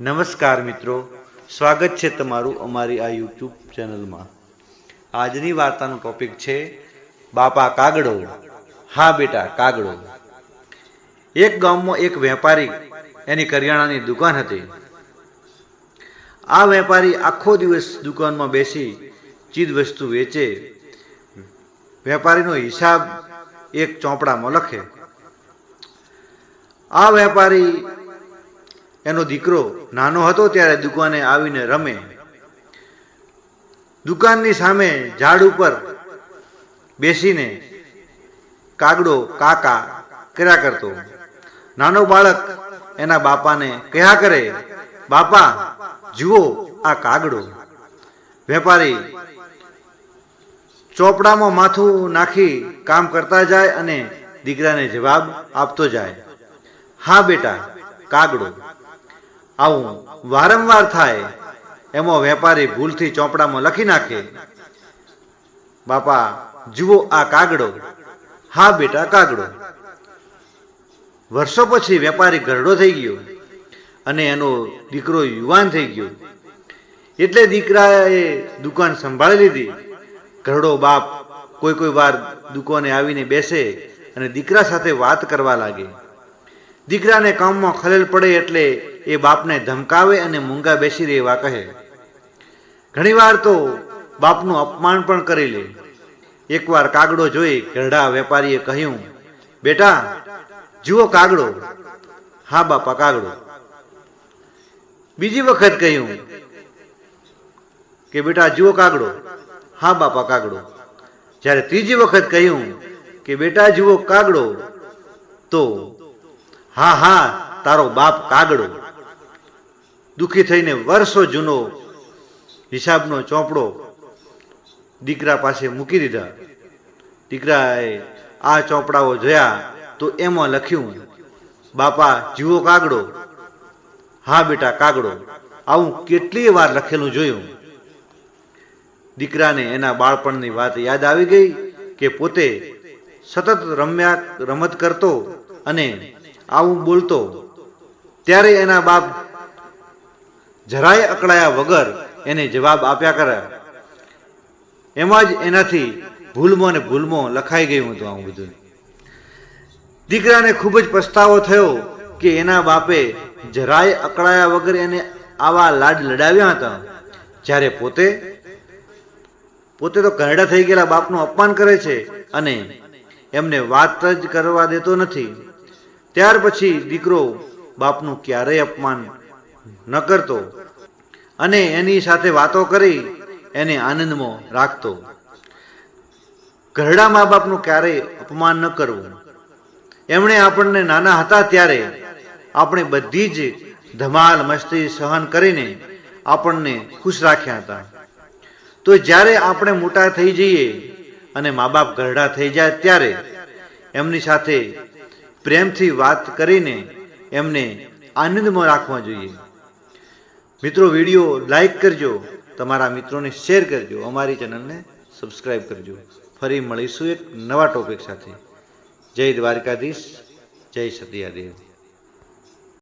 નમસ્કાર મિત્રો. સ્વાગત છે તમારું અમારી આ યુટ્યુબ ચેનલમાં. આજની વાર્તાનો ટોપિક છે, બાપા કાગડો. હા બેટા, કાગડો. એક ગામમાં એક વેપારી એની કરિયાણાની દુકાન હતી. આ વેપારી આખો દિવસ દુકાનમાં બેસી ચીજ વસ્તુ વેચે. વેપારીનો હિસાબ એક ચોપડામાં લખે. આ વેપારી એનો દીકરો નાનો હતો ત્યારે દુકાને આવીને રમે. દુકાનની સામે ઝાડ ઉપર બેસીને કાગડો કાકા કર્યા કરતો. નાનો બાળક એના બાપાને કહ્યા કરે, બાપા, જુઓ આ કાગડો. વેપારી ચોપડામાં માથું નાખી કામ કરતા જાય અને દીકરાને જવાબ આપતો જાય, હા બેટા, કાગડો. આવું વારંવાર થાય, એમાં વેપારી ભૂલથી ચોપડામાં લખી નાખે. બાપા, જુઓ આ કાગડો. હા, બેટા, કાગડો. વર્ષો પછી વેપારી ગરડો થઈ ગયો અને એનો દીકરો યુવાન થઈ ગયો. એટલે દીકરાએ દુકાન સંભાળી લીધી. ઘરડો બાપ કોઈ કોઈ વાર દુકાને આવીને બેસે અને દીકરા સાથે વાત કરવા લાગે. દીકરાને કામમાં ખલેલ પડે એટલે એ બાપને ધમકાવે અને મૂંગા બેસી રહેવા કહે. ઘણીવાર તો બાપનું અપમાન પણ કરી લે. એકવાર કાગડો જોઈ ઘરડા વેપારીએ કહ્યું, બેટા, જુઓ કાગડો. હા, બાપા, કાગડો. બીજી વખત કહ્યું, કે બેટા, જુઓ કાગડો. હા, બાપા, કાગડો. જ્યારે ત્રીજી વખત કહ્યું, કે બેટા, જુઓ કાગડો. તો, હા હા, તારો બાપ કાગડો. દુખી થઈને વર્ષો જૂનો હિસાબનો ચોપડો દીકરા પાસે મૂકી દીધા. દીકરાએ આ ચોપડાઓ જોયા તો એમાં લખ્યું, બાપા, જીવો કાગડો. હા, બેટા, કાગડો. આવું કેટલી વાર લખેલું જોયું. દીકરાને એના બાળપણની વાત યાદ આવી ગઈ કે પોતે સતત રમ્યા, રમત કરતો અને આવું બોલતો. ત્યારે એના બાપ જરાય અકળાયા વગર એને જવાબ આપ્યા કરે. એમાં જ એનાથી ભૂલમો ને ભૂલમો લખાઈ ગયું હતું આવું બધું. દીકરાને ખૂબ જ પસ્તાવો થયો કે એના બાપે જરાય અકળાયા વગર એને આવા લાડ લડાવ્યા હતા. જ્યારે પોતે પોતે તો કરડા થઈ ગયેલા બાપનું અપમાન કરે છે અને એમને વાત જ કરવા દેતો નથી. ત્યાર પછી દીકરો બાપનું ક્યારેય અપમાન ન કરતો અને એની સાથે વાતો કરી એને આનંદમાં રાખતો. ઘરડા મા બાપનું ક્યારેય અપમાન ન કરવું. એમણે આપણને નાના હતા ત્યારે આપણે બધી જ ધમાલ, મસ્તી સહન કરીને આપણને ખુશ રાખ્યા હતા. તો જ્યારે આપણે મોટા થઈ જઈએ અને મા બાપ ઘરડા થઈ જાય ત્યારે એમની સાથે પ્રેમથી વાત કરીને એમને આનંદમાં રાખવા જોઈએ. મિત્રો વીડિયો લાઈક કરજો, તમારા મિત્રોને શેર કરજો, અમારી ચેનલને સબસ્ક્રાઈબ કરજો. ફરી મળીશું એક નવા ટોપિક સાથે. જય દ્વારકાધીશ, જય સતિયાદેવ.